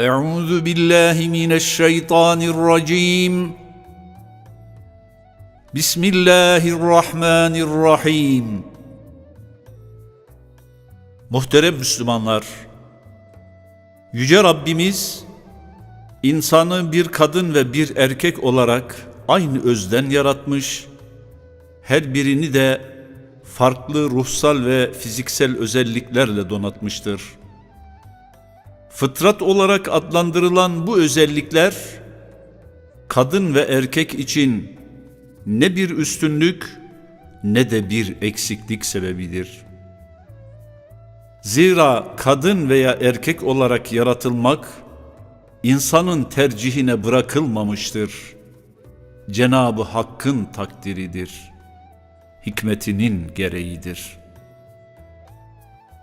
أعوذ بالله من الشيطان الرجيم بسم الله الرحمن الرحيم Muhterem Müslümanlar, Yüce Rabbimiz, insanı bir kadın ve bir erkek olarak aynı özden yaratmış, her birini de farklı ruhsal ve fiziksel özelliklerle donatmıştır. Fıtrat olarak adlandırılan bu özellikler, kadın ve erkek için ne bir üstünlük ne de bir eksiklik sebebidir. Zira kadın veya erkek olarak yaratılmak, insanın tercihine bırakılmamıştır. Cenabı Hakk'ın takdiridir. Hikmetinin gereğidir.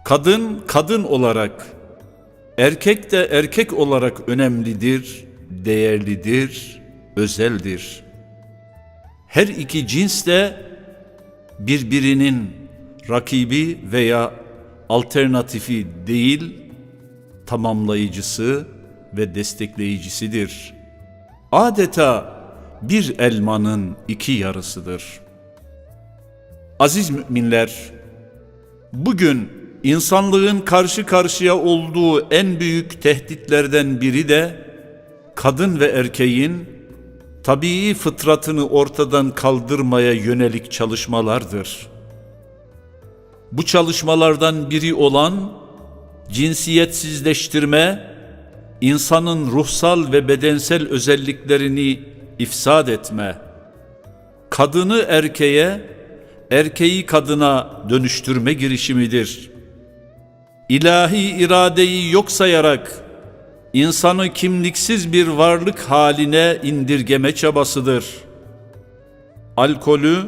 Kadın kadın olarak, erkek de erkek olarak önemlidir, değerlidir, özeldir. Her iki cins de birbirinin rakibi veya alternatifi değil, tamamlayıcısı ve destekleyicisidir. Adeta bir elmanın iki yarısıdır. Aziz müminler, bugün insanlığın karşı karşıya olduğu en büyük tehditlerden biri de kadın ve erkeğin tabii fıtratını ortadan kaldırmaya yönelik çalışmalardır. Bu çalışmalardan biri olan cinsiyetsizleştirme, insanın ruhsal ve bedensel özelliklerini ifsad etme, kadını erkeğe, erkeği kadına dönüştürme girişimidir. İlahi iradeyi yok sayarak insanı kimliksiz bir varlık haline indirgeme çabasıdır. Alkolü,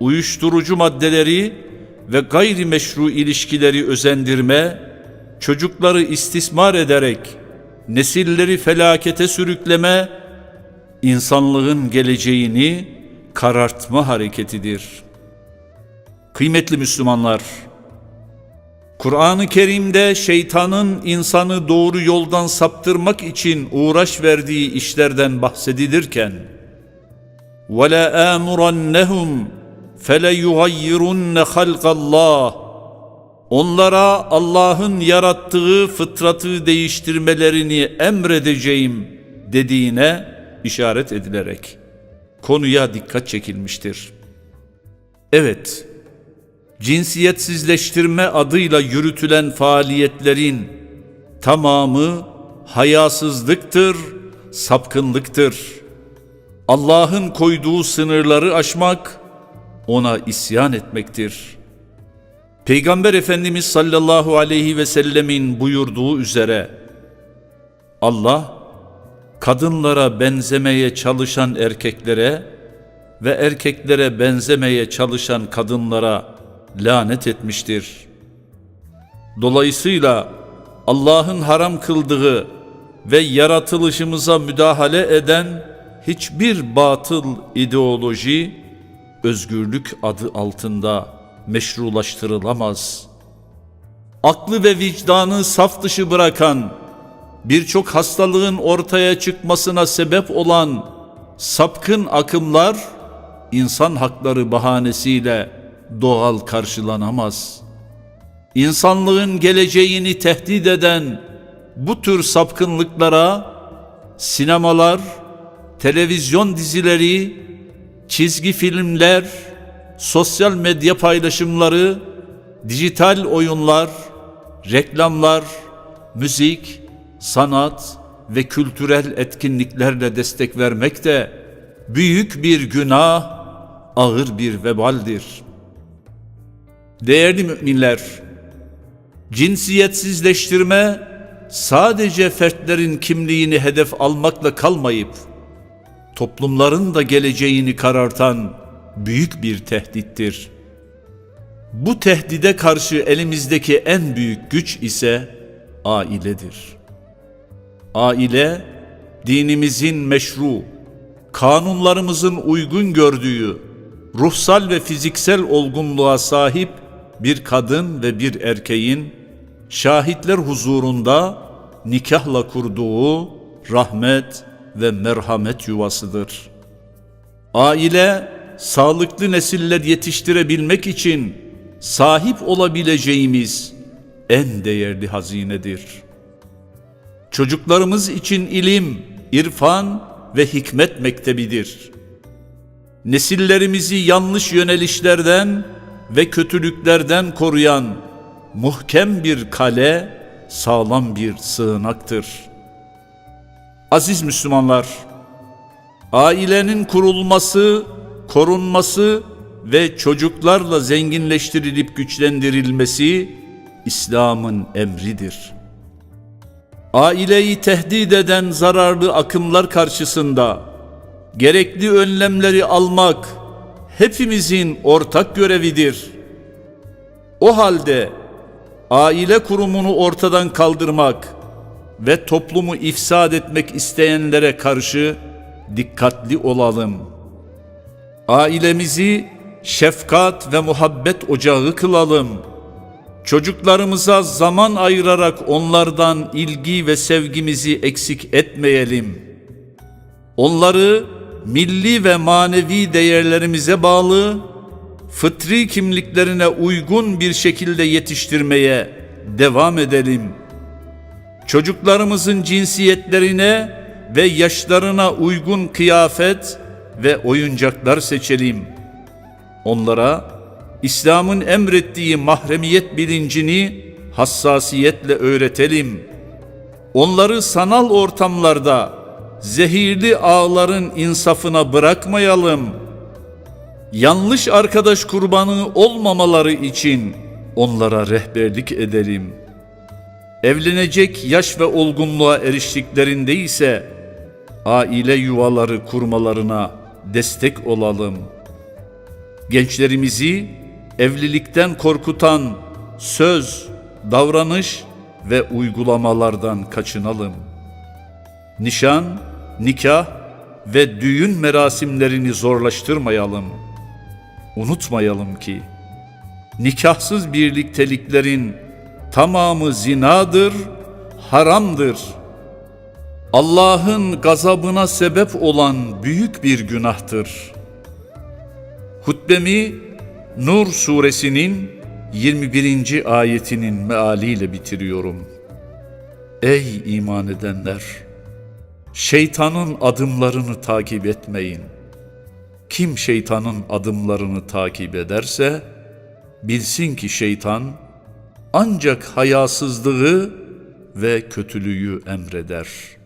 uyuşturucu maddeleri ve gayrimeşru ilişkileri özendirme, çocukları istismar ederek nesilleri felakete sürükleme, insanlığın geleceğini karartma hareketidir. Kıymetli Müslümanlar, Kur'an-ı Kerim'de şeytanın insanı doğru yoldan saptırmak için uğraş verdiği işlerden bahsedilirken وَلَا آمُرَنَّهُمْ فَلَيُغَيِّرُنَّ خَلْقَ اللّٰهِ Onlara Allah'ın yarattığı fıtratı değiştirmelerini emredeceğim dediğine işaret edilerek konuya dikkat çekilmiştir. Evet, cinsiyetsizleştirme adıyla yürütülen faaliyetlerin tamamı hayasızlıktır, sapkınlıktır. Allah'ın koyduğu sınırları aşmak, ona isyan etmektir. Peygamber Efendimiz sallallahu aleyhi ve sellemin buyurduğu üzere, Allah, kadınlara benzemeye çalışan erkeklere ve erkeklere benzemeye çalışan kadınlara lanet etmiştir. Dolayısıyla Allah'ın haram kıldığı ve yaratılışımıza müdahale eden hiçbir batıl ideoloji özgürlük adı altında meşrulaştırılamaz. Aklı ve vicdanı saf dışı bırakan, birçok hastalığın ortaya çıkmasına sebep olan sapkın akımlar insan hakları bahanesiyle doğal karşılanamaz. İnsanlığın geleceğini tehdit eden bu tür sapkınlıklara sinemalar, televizyon dizileri, çizgi filmler, sosyal medya paylaşımları, dijital oyunlar, reklamlar, müzik, sanat ve kültürel etkinliklerle destek vermek de büyük bir günah, ağır bir vebaldir. Değerli müminler, cinsiyetsizleştirme sadece fertlerin kimliğini hedef almakla kalmayıp toplumların da geleceğini karartan büyük bir tehdittir. Bu tehdide karşı elimizdeki en büyük güç ise ailedir. Aile, dinimizin meşru, kanunlarımızın uygun gördüğü, ruhsal ve fiziksel olgunluğa sahip bir kadın ve bir erkeğin şahitler huzurunda nikahla kurduğu rahmet ve merhamet yuvasıdır. Aile sağlıklı nesiller yetiştirebilmek için sahip olabileceğimiz en değerli hazinedir. Çocuklarımız için ilim, irfan ve hikmet mektebidir. Nesillerimizi yanlış yönelişlerden ve kötülüklerden koruyan muhkem bir kale, sağlam bir sığınaktır. Aziz Müslümanlar, ailenin kurulması, korunması ve çocuklarla zenginleştirilip güçlendirilmesi İslam'ın emridir. Aileyi tehdit eden zararlı akımlar karşısında gerekli önlemleri almak hepimizin ortak görevidir. O halde aile kurumunu ortadan kaldırmak ve toplumu ifsad etmek isteyenlere karşı dikkatli olalım. Ailemizi şefkat ve muhabbet ocağı kılalım. Çocuklarımıza zaman ayırarak onlardan ilgi ve sevgimizi eksik etmeyelim. Onları milli ve manevi değerlerimize bağlı, fıtri kimliklerine uygun bir şekilde yetiştirmeye devam edelim. Çocuklarımızın cinsiyetlerine ve yaşlarına uygun kıyafet ve oyuncaklar seçelim. Onlara İslam'ın emrettiği mahremiyet bilincini hassasiyetle öğretelim. Onları sanal ortamlarda zehirli ağların insafına bırakmayalım. Yanlış arkadaş kurbanı olmamaları için onlara rehberlik edelim. Evlenecek yaş ve olgunluğa eriştiklerinde ise aile yuvaları kurmalarına destek olalım. Gençlerimizi evlilikten korkutan söz, davranış ve uygulamalardan kaçınalım. Nişan, nikah ve düğün merasimlerini zorlaştırmayalım. Unutmayalım ki nikahsız birlikteliklerin tamamı zinadır, haramdır. Allah'ın gazabına sebep olan büyük bir günahtır. Hutbemi Nur suresinin 21. ayetinin mealiyle bitiriyorum. Ey iman edenler! Şeytanın adımlarını takip etmeyin. Kim şeytanın adımlarını takip ederse, bilsin ki şeytan ancak hayasızlığı ve kötülüğü emreder.''